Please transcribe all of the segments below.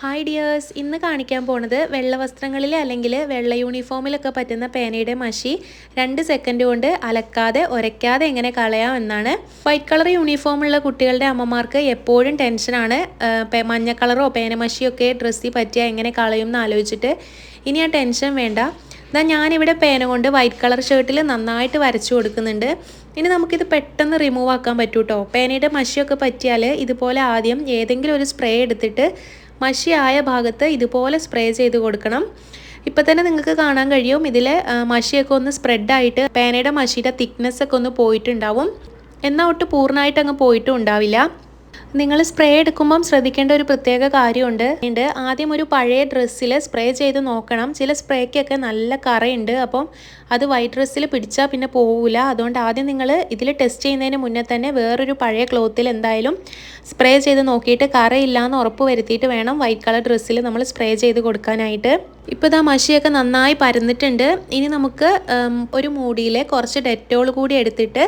Hi dears ഇന്ന് കാണിക്കാൻ പോണത് വെള്ള വസ്ത്രങ്ങളിൽ അല്ലെങ്കിൽ വെള്ള യൂണിഫോമിലൊക്കെ പറ്റുന്ന പേനയുടെ മഷി. രണ്ട് സെക്കൻഡ് കൊണ്ട് അലക്കാതെ ഉരയ്ക്കാതെ എങ്ങനെ കളയാം എന്നാണ്. വൈറ്റ് കളർ യൂണിഫോമുള്ള കുട്ടികളുടെ അമ്മമാർക്ക് എപ്പോഴും ടെൻഷനാണ് മഞ്ഞ കളറോ പേനമഷിയോ ഒക്കെ ഡ്രസ്സിൽ പറ്റിയാൽ എങ്ങനെ കളയും എന്ന് ആലോചിച്ചിട്ട് ഇനി ആ ടെൻഷൻ വേണ്ട. എന്നാൽ ഞാനിവിടെ പേന കൊണ്ട് വൈറ്റ് കളർ ഷർട്ടിൽ നന്നായിട്ട് വരച്ചു കൊടുക്കുന്നുണ്ട്. ഇനി നമുക്കിത് പെട്ടെന്ന് റിമൂവ് ആക്കാൻ പറ്റൂട്ടോ? പേനയുടെ മഷിയൊക്കെ പറ്റിയാൽ ഇതുപോലെ ആദ്യം ഏതെങ്കിലും ഒരു സ്പ്രേ എടുത്തിട്ട് മഷിയായ ഭാഗത്ത് ഇതുപോലെ സ്പ്രേ ചെയ്ത് കൊടുക്കണം. ഇപ്പം തന്നെ നിങ്ങൾക്ക് കാണാൻ കഴിയും. ഇതിൽ മഷിയൊക്കെ ഒന്ന് സ്പ്രെഡായിട്ട് പേനയുടെ മഷിയുടെ തിക്നെസ് ഒക്കെ ഒന്ന് പോയിട്ടുണ്ടാവും. എന്നാൽ ഒട്ട് പൂർണമായിട്ട് അങ്ങ് പോയിട്ടും ഉണ്ടാവില്ല. നിങ്ങൾ സ്പ്രേ എടുക്കുമ്പം ശ്രദ്ധിക്കേണ്ട ഒരു പ്രത്യേക കാര്യമുണ്ട്. ഉണ്ട്. ആദ്യം ഒരു പഴയ ഡ്രസ്സിൽ സ്പ്രേ ചെയ്ത് നോക്കണം. ചില സ്പ്രേക്കൊക്കെ നല്ല കറയുണ്ട്. അപ്പം അത് വൈറ്റ് ഡ്രസ്സിൽ പിടിച്ചാൽ പിന്നെ പോവില്ല അതുകൊണ്ട് ആദ്യം നിങ്ങൾ ഇതിൽ ടെസ്റ്റ് ചെയ്യുന്നതിന് മുന്നേ തന്നെ വേറൊരു പഴയ ക്ലോത്തിൽ എന്തായാലും സ്പ്രേ ചെയ്ത് നോക്കിയിട്ട് കറയില്ല എന്ന് ഉറപ്പ് വരുത്തിയിട്ട് വേണം വൈറ്റ് കളർ ഡ്രസ്സിൽ നമ്മൾ സ്പ്രേ ചെയ്ത് കൊടുക്കാനായിട്ട്. ഇപ്പോൾ ഇതാ മഷിയൊക്കെ നന്നായി പരന്നിട്ടുണ്ട്. ഇനി നമുക്ക് ഒരു മൂടിയിൽ കുറച്ച് ഡെറ്റോൾ കൂടി എടുത്തിട്ട്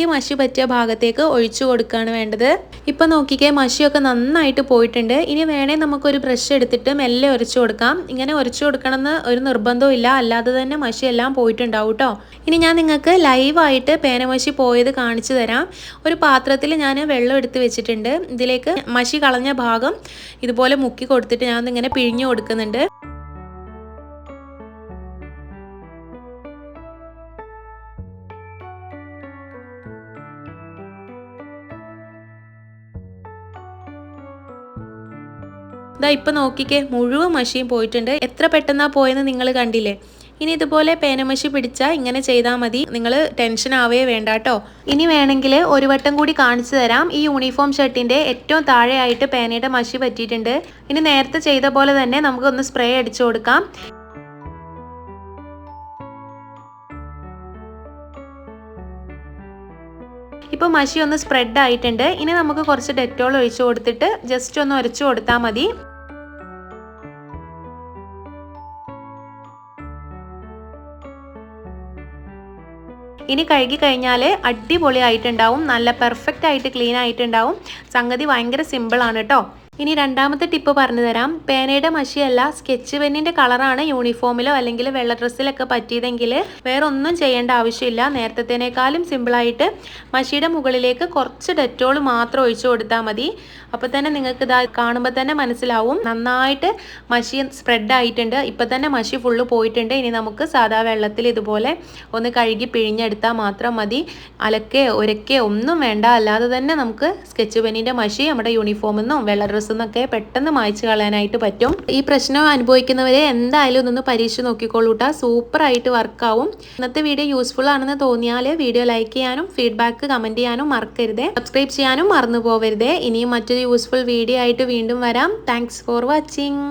ഈ മഷി പറ്റിയ ഭാഗത്തേക്ക് ഒഴിച്ചു കൊടുക്കുകയാണ് വേണ്ടത്. ഇപ്പോൾ നോക്കിക്കേ മഷിയൊക്കെ നന്നായിട്ട് പോയിട്ടുണ്ട്. ഇനി വേണേൽ നമുക്കൊരു ബ്രഷ് എടുത്തിട്ട് മെല്ലെ ഉരച്ചു കൊടുക്കാം. ഇങ്ങനെ ഉരച്ചു കൊടുക്കണമെന്ന് ഒരു നിർബന്ധവും ഇല്ല. അല്ലാതെ തന്നെ മഷിയെല്ലാം പോയിട്ടുണ്ടാവും കേട്ടോ ഇനി ഞാൻ നിങ്ങൾക്ക് ലൈവായിട്ട് പേനമഷി പോയത് കാണിച്ചു തരാം. ഒരു പാത്രത്തിൽ ഞാൻ വെള്ളം എടുത്ത് വെച്ചിട്ടുണ്ട്. ഇതിലേക്ക് മഷി കളഞ്ഞ ഭാഗം ഇതുപോലെ മുക്കി കൊടുത്തിട്ട് ഞാൻ ഇങ്ങനെ പിഴിഞ്ഞു കൊടുക്കുന്നുണ്ട്. ഇതാ ഇപ്പം നോക്കിക്കേ മുഴുവൻ മഷിയും പോയിട്ടുണ്ട്. എത്ര പെട്ടെന്നാ പോയെന്ന് നിങ്ങൾ കണ്ടില്ലേ? ഇനി ഇതുപോലെ പേനമഷി പിടിച്ചാൽ ഇങ്ങനെ ചെയ്താൽ മതി. നിങ്ങൾ ടെൻഷൻ ആവേ വേണ്ട കേട്ടോ ഇനി വേണമെങ്കിൽ ഒരു വട്ടം കൂടി കാണിച്ചു തരാം. ഈ യൂണിഫോം ഷർട്ടിന്റെ ഏറ്റവും താഴെയായിട്ട് പേനയുടെ മഷി പറ്റിയിട്ടുണ്ട്. ഇനി നേരത്തെ ചെയ്ത പോലെ തന്നെ നമുക്കൊന്ന് സ്പ്രേ അടിച്ചു കൊടുക്കാം. ഇപ്പോൾ മഷി ഒന്ന് സ്പ്രെഡ് ആയിട്ടുണ്ട്. ഇനി നമുക്ക് കുറച്ച് ഡെറ്റോൾ ഒഴിച്ചു കൊടുത്തിട്ട് ജസ്റ്റ് ഒന്ന് ഉരച്ചു കൊടുത്താൽ മതി. ഇനി കഴുകി കഴിഞ്ഞാൽ അടിപൊളി ആയിട്ടുണ്ടാവും നല്ല പെർഫെക്റ്റ് ആയിട്ട് ക്ലീൻ ആയിട്ടുണ്ടാവും. സംഗതി ഭയങ്കര സിമ്പിളാണ് കേട്ടോ ഇനി രണ്ടാമത്തെ ടിപ്പ് പറഞ്ഞു തരാം. പേനയുടെ മഷിയല്ല സ്കെച്ച് പെന്നിന്റെ കളറാണ് യൂണിഫോമിലോ അല്ലെങ്കിൽ വെള്ള ഡ്രസ്സിലൊക്കെ പറ്റിയതെങ്കിൽ വേറെ ഒന്നും ചെയ്യേണ്ട ആവശ്യമില്ല. നേരത്തേനേക്കാളും സിമ്പിളായിട്ട് മഷിയുടെ മുകളിലേക്ക് കുറച്ച് ഡെറ്റോൾ മാത്രം ഒഴിച്ചു കൊടുത്താൽ മതി. അപ്പോൾ തന്നെ നിങ്ങൾക്ക് ഇതാ കാണുമ്പോൾ തന്നെ മനസ്സിലാവും. നന്നായിട്ട് മഷി സ്പ്രെഡ് ആയിട്ടുണ്ട് ഇപ്പൊ തന്നെ മഷി ഫുള്ള് പോയിട്ടുണ്ട്. ഇനി നമുക്ക് സാധാ വെള്ളത്തിൽ ഇതുപോലെ ഒന്ന് കഴുകി പിഴിഞ്ഞെടുത്താൽ മാത്രം മതി. അലക്കേ ഒരക്കേ ഒന്നും വേണ്ട. അല്ലാതെ തന്നെ നമുക്ക് സ്കെച്ച് പെന്നിന്റെ മഷി നമ്മുടെ യൂണിഫോമിൽ നിന്നും വെള്ള ഡ്രസ്സ് എന്നൊക്കെ പെട്ടെന്ന് മായ്ച്ചു കളയാനായിട്ട് പറ്റും. ഈ പ്രശ്നം അനുഭവിക്കുന്നവരെ എന്തായാലും ഒന്ന് പരീക്ഷ നോക്കിക്കോളൂട്ടാ സൂപ്പറായിട്ട് വർക്കാവും. ഇന്നത്തെ വീഡിയോ യൂസ്ഫുൾ ആണെന്ന് തോന്നിയാൽ വീഡിയോ ലൈക്ക് ചെയ്യാനും ഫീഡ്ബാക്ക് കമന്റ് ചെയ്യാനും മറക്കരുത്. സബ്സ്ക്രൈബ് ചെയ്യാനും മറന്നു പോവരുത് ഇനിയും മറ്റൊരു യൂസ്ഫുൾ വീഡിയോ ആയിട്ട് വീണ്ടും വരാം. Thanks for watching